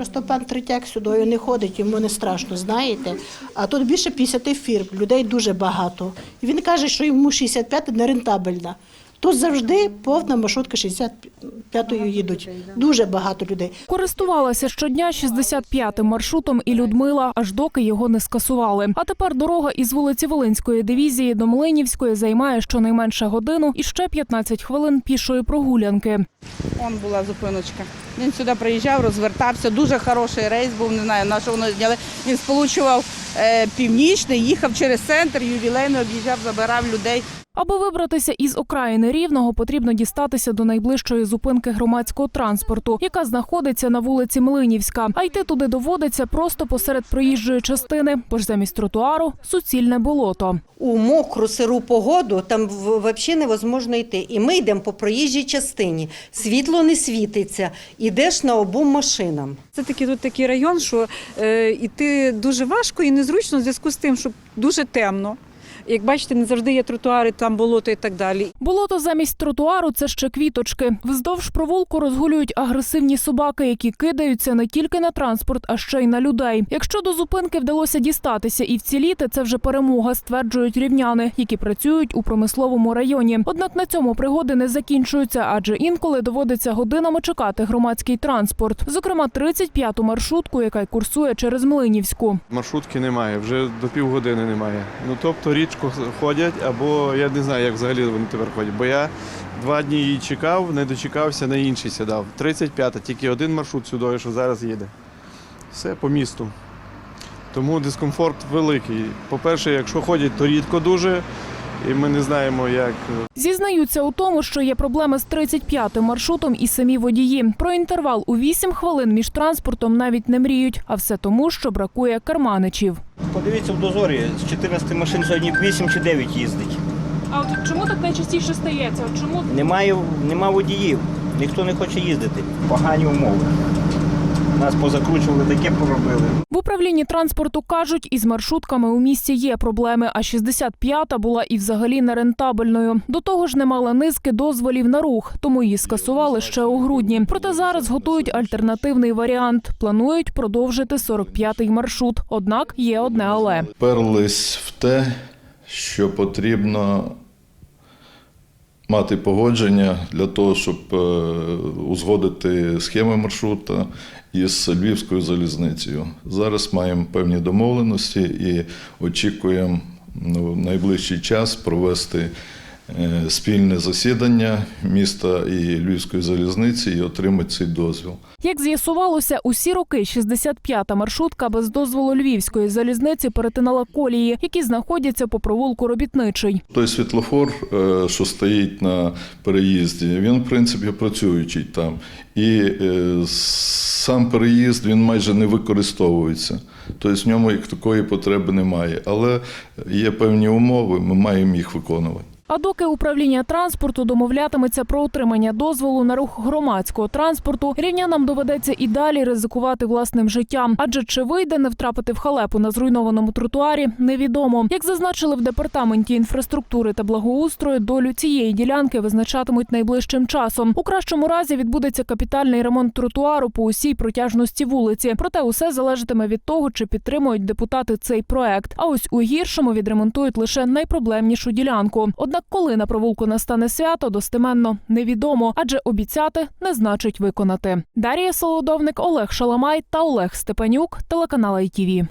Просто пан Третяк сюди не ходить, йому не страшно, знаєте. А тут більше 50 фірм, людей дуже багато. І він каже, що йому 65 не рентабельна. Тут завжди повна маршрутка 65-ю їдуть. Дуже багато людей. Користувалася щодня 65-м маршрутом і Людмила, аж доки його не скасували. А тепер дорога із вулиці Волинської дивізії до Млинівської займає щонайменше годину і ще 15 хвилин пішої прогулянки. Он була зупиночка. Він сюди приїжджав, розвертався. Дуже хороший рейс був, не знаю, на що воно зняли. Він сполучував північний, їхав через центр, ювілейно об'їжджав, забирав людей. Аби вибратися із окраїни рівного, потрібно дістатися до найближчої зупинки громадського транспорту, яка знаходиться на вулиці Млинівська. А йти туди доводиться просто посеред проїжджої частини, бо ж замість тротуару суцільне болото. у мокру сиру погоду там взагалі невозможно йти. І ми йдемо по проїжджій частині. Світло не світиться, ідеш на обум машинам. Це такий тут такий район, що е, іти дуже важко і незручно в зв'язку з тим, що дуже темно. Як бачите, не завжди є тротуари, там болото і так далі. Болото замість тротуару це ще квіточки. Вздовж провулку розгулюють агресивні собаки, які кидаються не тільки на транспорт, а ще й на людей. Якщо до зупинки вдалося дістатися і вціліти, це вже перемога, стверджують рівняни, які працюють у промисловому районі. Однак на цьому пригоди не закінчуються, адже інколи доводиться годинами чекати громадський транспорт. Зокрема, 35-ту маршрутку, яка й курсує через Млинівську. Маршрутки немає, вже до півгодини немає. Ну тобто рідко ходять, або я не знаю, як взагалі вони тепер ходять. Бо я два дні її чекав, не дочекався, на інший сідав. 35-та, тільки один маршрут сюди, що зараз їде. Все по місту. Тому дискомфорт великий. По-перше, якщо ходять, то рідко дуже, і ми не знаємо, як Зізнаються у тому, що є проблеми з 35-м маршрутом і самі водії. Про інтервал у 8 хвилин між транспортом навіть не мріють, а все тому, що бракує карманичів. Подивіться в дозорі, з 14 машин сьогодні 8 чи 9 їздить. А от чому так найчастіше стається? Чому Немає, нема водіїв, ніхто не хоче їздити. Погані умови. Нас позакручували, таке поробили. в управлінні транспорту кажуть, із маршрутками у місті є проблеми, а 65-та була і взагалі нерентабельною. До того ж, не мала низки дозволів на рух, тому її скасували ще у грудні. Проте зараз готують альтернативний варіант. Планують продовжити 45-й маршрут. Однак є одне але. Перлись в те, що потрібно мати погодження для того, щоб е, узгодити схеми маршрута із Львівською залізницею. Зараз маємо певні домовленості і очікуємо ну, в найближчий час провести спільне засідання міста і Львівської залізниці і отримати цей дозвіл. Як з'ясувалося, усі роки 65-та маршрутка без дозволу львівської залізниці перетинала колії, які знаходяться по провулку робітничий. Той світлофор, е, що стоїть на переїзді, він в принципі працюючий там. І е, сам переїзд він майже не використовується. Тобто в ньому як такої потреби немає. Але є певні умови, ми маємо їх виконувати. А доки управління транспорту домовлятиметься про отримання дозволу на рух громадського транспорту, рівнянам доведеться і далі ризикувати власним життям. Адже чи вийде не втрапити в халепу на зруйнованому тротуарі, невідомо. Як зазначили в департаменті інфраструктури та благоустрою, долю цієї ділянки визначатимуть найближчим часом. У кращому разі відбудеться капітальний ремонт тротуару по усій протяжності вулиці. Проте усе залежатиме від того, чи підтримують депутати цей проект. А ось у гіршому відремонтують лише найпроблемнішу ділянку. Однак, коли на провулку настане свято, достеменно невідомо, адже обіцяти не значить виконати. Дарія Солодовник, Олег Шаламай та Олег Степанюк, телеканал ITV.